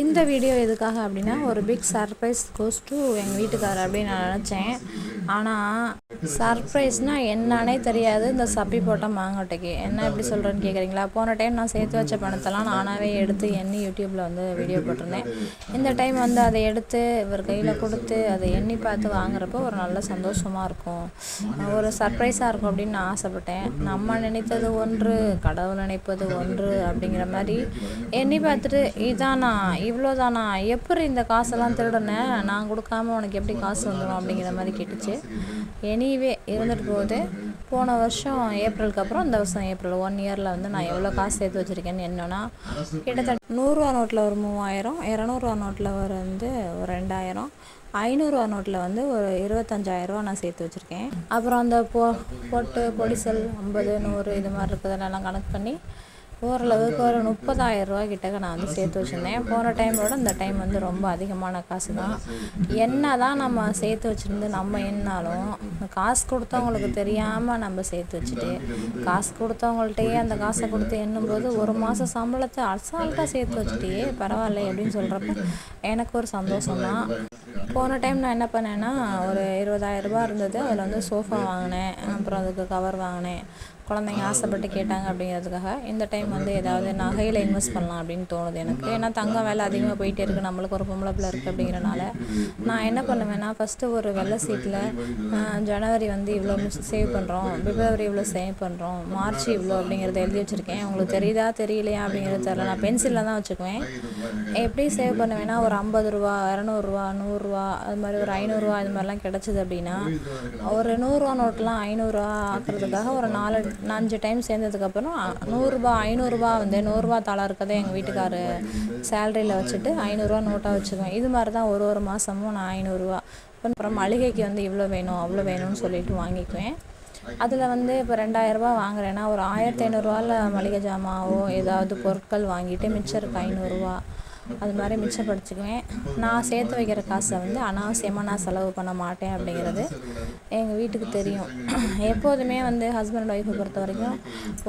இந்த வீடியோ எதுக்காக அப்படின்னா ஒரு பிக் சர்ப்ரைஸ் கோஸ் டு எங்கள் வீட்டுக்காரர் அப்படின்னு நான் நினச்சேன். ஆனால் சர்ப்ரைஸ்னால் என்னன்னே தெரியாது. இந்த சப்பி போட்ட மாங்கொட்டைக்கு. என்ன எப்படி சொல்கிறேன்னு கேட்குறீங்களா போன டைம் நான் சேர்த்து வச்ச பணத்தெல்லாம் நானாகவே எடுத்து எண்ணி யூடியூப்பில் வந்து வீடியோ போட்டிருந்தேன். இந்த டைம் வந்து அதை எடுத்து இவர் கையில் கொடுத்து அதை எண்ணி பார்த்து வாங்குறப்போ ஒரு நல்ல சந்தோஷமாக இருக்கும். ஒரு சர்ப்ரைஸாக இருக்கும் அப்படின்னு நான் ஆசைப்பட்டேன். நம்ம நினைத்தது ஒன்று கடவுள் நினைப்பது ஒன்று அப்படிங்கிற மாதிரி எண்ணி பார்த்துட்டு இதானா? இவ்வளோதானா எப்படி இந்த காசெல்லாம் திருடினேன் நான் கொடுக்காம உனக்கு எப்படி காசு வந்துடும் அப்படிங்கிற மாதிரி கேட்டுச்சு. எனிவே இருந்துட்டு போகுது. போன வருஷம் ஏப்ரலுக்கு அப்புறம் இந்த வருஷம் ஏப்ரல் ஒன் இயரில் வந்து நான் எவ்வளோ காசு சேர்த்து வச்சுருக்கேன்னு என்னன்னா கிட்டத்தட்ட நூறுரூவா நோட்டில் ஒரு மூவாயிரம் இரநூறுவா நோட்டில் ஒரு வந்து ஒரு ரெண்டாயிரம் ஐநூறுரூவா நோட்டில் வந்து ஒரு இருபத்தஞ்சாயிரரூவா நான் சேர்த்து வச்சுருக்கேன். அப்புறம் அந்த பொ பொட்டு பொடிசல் ஐம்பது நூறு இது மாதிரி இருக்கிறதெல்லாம் கணக்கு பண்ணி ஓரளவுக்கு ஒரு முப்பதாயிரம் ரூபா கிட்டக்க நான் வந்து சேர்த்து வச்சுருந்தேன். போன டைமோட இந்த டைம் வந்து ரொம்ப அதிகமான காசு தான் என்ன தான் நம்ம சேர்த்து வச்சுருந்து நம்ம என்னாலும் காசு கொடுத்தவங்களுக்கு தெரியாமல் நம்ம சேர்த்து வச்சுட்டு காசு கொடுத்தவங்கள்ட்டையே அந்த காசை கொடுத்து எண்ணும்போது ஒரு மாதம் சம்பளத்தை அசால்ட்டாக சேர்த்து வச்சுட்டே பரவாயில்ல அப்படின்னு சொல்கிறப்ப எனக்கு ஒரு சந்தோஷம் தான் போன டைம் நான் என்ன பண்ணேன்னா ஒரு இருபதாயிரம் ரூபாய் இருந்தது. அதில் வந்து சோஃபா வாங்கினேன். அப்புறம் அதுக்கு கவர் வாங்கினேன். குழந்தைங்க ஆசைப்பட்டு கேட்டாங்க அப்படிங்கிறதுக்காக இந்த டைம் வந்து ஏதாவது நகையில் இன்வெஸ்ட் பண்ணலாம் அப்படின்னு தோணுது எனக்கு. ஏன்னா தங்கம் வேலை அதிகமாக போயிட்டே இருக்குது நம்மளுக்கு ஒரு பொம்பளை பிள்ளை இருக்குது அப்படிங்கிறனால நான் என்ன பண்ணுவேன்னா ஃபஸ்ட்டு ஒரு வெள்ளை சீட்டில் ஜனவரி வந்து இவ்வளோ சேவ் பண்ணுறோம் பிப்ரவரி இவ்வளோ சேவ் பண்ணுறோம் மார்ச் இவ்வளோ அப்படிங்கிறத எழுதி வச்சுருக்கேன். உங்களுக்கு தெரியுதா தெரியலையா அப்படிங்கிறது தெரில நான் பென்சிலில் தான் வச்சுக்குவேன். எப்படி சேவ் பண்ணுவேன்னா ஒரு ஐம்பது ரூபா இரநூறுவா நூறுரூவா அது மாதிரி ஒரு ஐநூறுரூவா இது மாதிரிலாம் கிடச்சிது அப்படின்னா ஒரு நூறுரூவா நோட்லாம் ஐநூறுரூவா ஆக்குறதுக்காக ஒரு நாலு அஞ்சு டைம் சேர்ந்ததுக்கப்புறம் நூறுரூபா ஐநூறுரூபா வந்து நூறுரூவா தாளாக இருக்கதை எங்கள் வீட்டுக்காரு சேலரியில் வச்சுட்டு ஐநூறுரூவா நோட்டாக வச்சுக்குவேன். இது மாதிரி தான் ஒரு ஒரு மாதமும் நான் ஐநூறுரூவா அப்புறம் மளிகைக்கு வந்து இவ்வளோ வேணும் அவ்வளோ வேணும்னு சொல்லிட்டு வாங்கிக்குவேன். அதில் வந்து இப்போ ரெண்டாயிரரூபா வாங்குறேன்னா ஒரு ஆயிரத்தி ஐநூறுரூவாவில் மளிகை ஜாமாவோ ஏதாவது பொருட்கள் வாங்கிட்டு மிச்சம் இருக்கு ஐநூறுரூவா அது மாதிரி மிச்சப்படுத்திக்குவேன் நான் சேர்த்து வைக்கிற காசை வந்து அனாவசியமாக நான் செலவு பண்ண மாட்டேன் அப்படிங்கிறது எங்கள் வீட்டுக்கு தெரியும். எப்போதுமே வந்து ஹஸ்பண்ட் ஒய்ஃபை பொறுத்த வரைக்கும்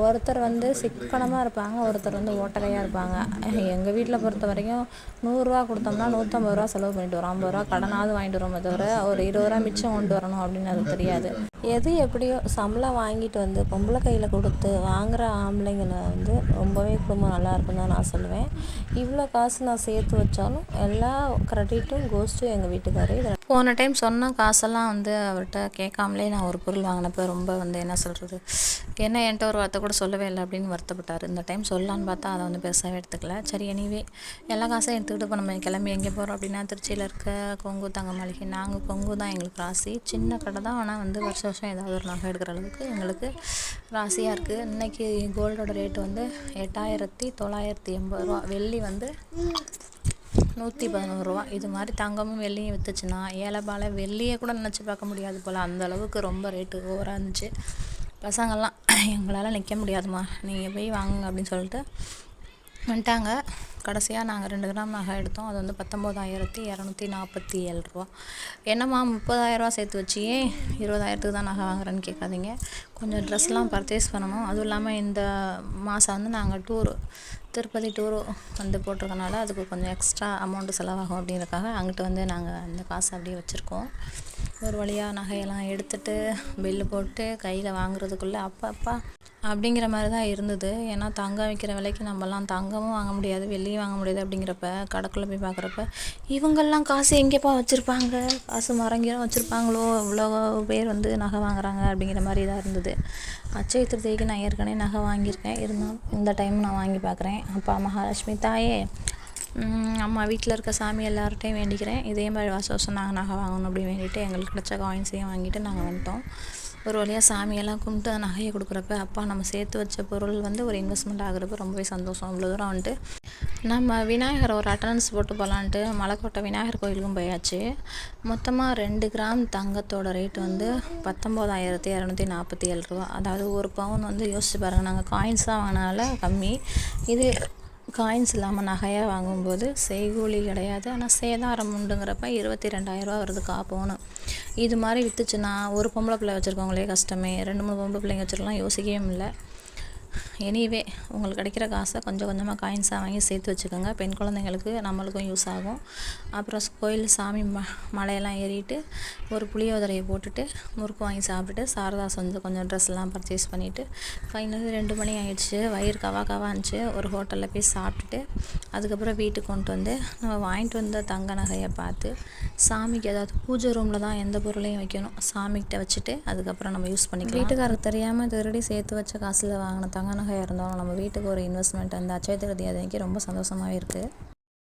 ஒருத்தர் வந்து சிக்கனமாக இருப்பாங்க ஒருத்தர் வந்து ஓட்டகையாக இருப்பாங்க. எங்கள் வீட்டில் பொறுத்த வரைக்கும் நூறுரூவா கொடுத்தோம்னா நூற்றம்பது ரூபா செலவு பண்ணிட்டு வரோம். ஐம்பது ரூபா கடனாவது வாங்கிட்டு வரோமே தவிர ஒரு இருபது ரூபா மிச்சம் கொண்டு வரணும் அப்படின்னு அது தெரியாது. எது எப்படியோ சம்பளம் வாங்கிட்டு வந்து பொம்பளை கையில் கொடுத்து வாங்குகிற ஆம்பளைங்களை வந்து ரொம்பவே குடும்பம் நல்லா இருக்குன்னு தான் நான் சொல்லுவேன். இவ்வளோ காசு நான் சேர்த்து வச்சாலும் எல்லா க்ரெடிட்டும் கோஸ்ட்டும் எங்கள் வீட்டுக்காரே போன டைம் சொன்ன காசெல்லாம் வந்து அவர்கிட்ட கேட்காமலே நான் ஒரு பொருள் வாங்கினப்போ ரொம்ப வந்து என்ன சொல்கிறது என்ன என்கிட்ட ஒரு வார்த்தை கூட சொல்லவே இல்லை அப்படின்னு வருத்தப்பட்டார். இந்த டைம் சொல்லலான்னு பார்த்தா அதை வந்து பெருசாகவே எடுத்துக்கல. சரி எனிவே எல்லா காசையும் எடுத்துக்கிட்டு இப்போ நம்ம கிளம்பி எங்கே போகிறோம் அப்படின்னா திருச்சியில் இருக்க கொங்கு தங்க மளிகை நாங்கள் கொங்கு தான் எங்களுக்கு ராசி. சின்ன கடை தான் ஆனால் வந்து வருஷம் வருஷம் ஏதாவது ஒரு நகை எடுக்கிற அளவுக்கு எங்களுக்கு ராசியாக இருக்குது இன்றைக்கி கோல்டோட ரேட்டு வந்து எட்டாயிரத்தி தொள்ளாயிரத்தி எண்பது ரூபா. வெள்ளி வந்து நூற்றி பதினோருவா இது மாதிரி தங்கமும் வெள்ளியும் விற்றுச்சுன்னா ஏழைப்பால வெள்ளியை கூட நினச்சி பார்க்க முடியாது போல். அந்த அளவுக்கு ரொம்ப ரேட்டு ஓவராக இருந்துச்சு. பசங்கள்லாம் எங்களால் நிற்க முடியாதும்மா. நீங்கள் போய் வாங்குங்க அப்படின்னு சொல்லிட்டு வந்துட்டாங்க. கடைசியாக நாங்கள் ரெண்டு கிராம் நகை எடுத்தோம். அது வந்து பத்தொம்போதாயிரத்தி இரநூத்தி நாற்பத்தி ஏழ்ரூவா என்னம்மா முப்பதாயிரரூவா சேர்த்து வச்சியே? இருபதாயிரத்துக்கு தான் நகை வாங்குறேன்னு கேட்காதீங்க. கொஞ்சம் ட்ரெஸ்லாம் பர்ச்சேஸ் பண்ணணும். அதுவும் இல்லாமல் இந்த மாதம் வந்து நாங்கள் டூரு திருப்பதி டூரு வந்து போட்டிருக்கனால அதுக்கு கொஞ்சம் எக்ஸ்ட்ரா அமௌண்ட்டு செலவாகும் அப்படிங்கிறக்காக அங்கிட்டு வந்து நாங்கள் அந்த காசு அப்படியே வச்சுருக்கோம். ஒரு வழியாக நகையெல்லாம் எடுத்துட்டு பில்லு போட்டு கையில் வாங்குறதுக்குள்ளே அப்பா அப்பா அப்படிங்கிற மாதிரி தான் இருந்தது. ஏன்னா தங்கம் விற்கிற விலைக்கு நம்மலாம் தங்கமும் வாங்க முடியாது வெள்ளியும் வாங்க முடியாது அப்படிங்கிறப்ப கடைக்குள்ளே போய் பார்க்குறப்ப இவங்கெல்லாம் காசு எங்கேப்பா வச்சுருப்பாங்க? காசு மரங்கிரம் வச்சுருப்பாங்களோ? இவ்வளோ பேர் வந்து நகை வாங்குறாங்க அப்படிங்கிற மாதிரி தான் இருந்தது. அச்சய திருத்திக்கு நான் ஏற்கனவே நகை வாங்கியிருக்கேன். இருந்தாலும் இந்த டைம் நான் வாங்கி பார்க்குறேன் அப்பா மகாலட்சுமி தாயே அம்மா வீட்டில் இருக்க சாமி எல்லார்ட்டையும் வேண்டிக்கிறேன். இதே மாதிரி வருஷம் வருஷம் நாங்கள் நகை வாங்கணும் அப்படின்னு வேண்டிட்டு எங்களுக்கு கிடச்ச காயின்ஸையும் வாங்கிட்டு நாங்கள் வந்துட்டோம். ஒரு வழியாக சாமியெல்லாம் கும்பிட்டு அந்த நகையை கொடுக்குறப்ப அப்பா நம்ம சேர்த்து வச்ச பொருள் வந்து ஒரு இன்வெஸ்ட்மெண்ட் ஆகுறப்ப ரொம்பவே சந்தோஷம். இவ்வளோ தூரம் வந்துட்டு நம்ம விநாயகரை ஒரு அட்டனன்ஸ் போட்டு போகலான்ட்டு மலைக்கோட்டை விநாயகர் கோயிலுக்கும் போயாச்சு. மொத்தமாக ரெண்டு கிராம் தங்கத்தோட ரேட் வந்து பத்தொம்போதாயிரத்தி இரநூத்தி நாற்பத்தி ஏழு ரூபா. அதாவது ஒரு பவுன் வந்து யோசிச்சு பாருங்கள் நாங்கள் காயின்ஸ் தான் வாங்கினால கம்மி. இது காயின்ஸ் இல்லாமல் நகையாக வாங்கும்போது செய்கூலி கிடையாது. ஆனால் சேதாரம் உண்டுங்கிறப்ப இருபத்தி ரெண்டாயிரரூவா வருது காப்போன்னு. இது மாதிரி விற்றுச்சுன்னா ஒரு பொம்பளை பிள்ளை வச்சுருக்கவங்களே கஷ்டமே. ரெண்டு மூணு பொம்பளை பிள்ளைங்க வச்சுருக்கலாம் யோசிக்கவே இல்லை எனிவே உங்களுக்கு கிடைக்கிற காசை கொஞ்சம் கொஞ்சமாக காயின்ஸாக வாங்கி சேர்த்து வச்சுக்கோங்க. பெண் குழந்தைங்களுக்கு நம்மளுக்கும் யூஸ் ஆகும். அப்புறம் கோயில் சாமி ம மலையெல்லாம் ஏறிட்டு ஒரு புளியோதரையை போட்டுட்டு முறுக்கு வாங்கி சாப்பிட்டுட்டு சாரதாஸ் வந்து கொஞ்சம் ட்ரெஸ்லாம் பர்ச்சேஸ் பண்ணிவிட்டு ஃபைனலி ரெண்டு மணி ஆயிடுச்சு. வயிறு கவா கவா இருந்துச்சு. ஒரு ஹோட்டலில் போய் சாப்பிட்டுட்டு அதுக்கப்புறம் வீட்டுக்கு கொண்டு வந்து நம்ம வாங்கிட்டு வந்த தங்க நகையை பார்த்து சாமிக்கு ஏதாவது பூஜை ரூமில் தான் எந்த பொருளையும் வைக்கணும். சாமிக்கிட்ட வச்சுட்டு அதுக்கப்புறம் நம்ம யூஸ் பண்ணிக்கலாம். வீட்டுக்காரருக்கு தெரியாமல் திருடி சேர்த்து வச்ச காசில் வாங்கின தங்க நகையாக இருந்தாலும் நம்ம வீட்டுக்கு ஒரு இன்வெஸ்ட்மெண்ட் அந்த அச்சய திருதி அன்னைக்கு ரொம்ப சந்தோஷமாகவே இருக்குது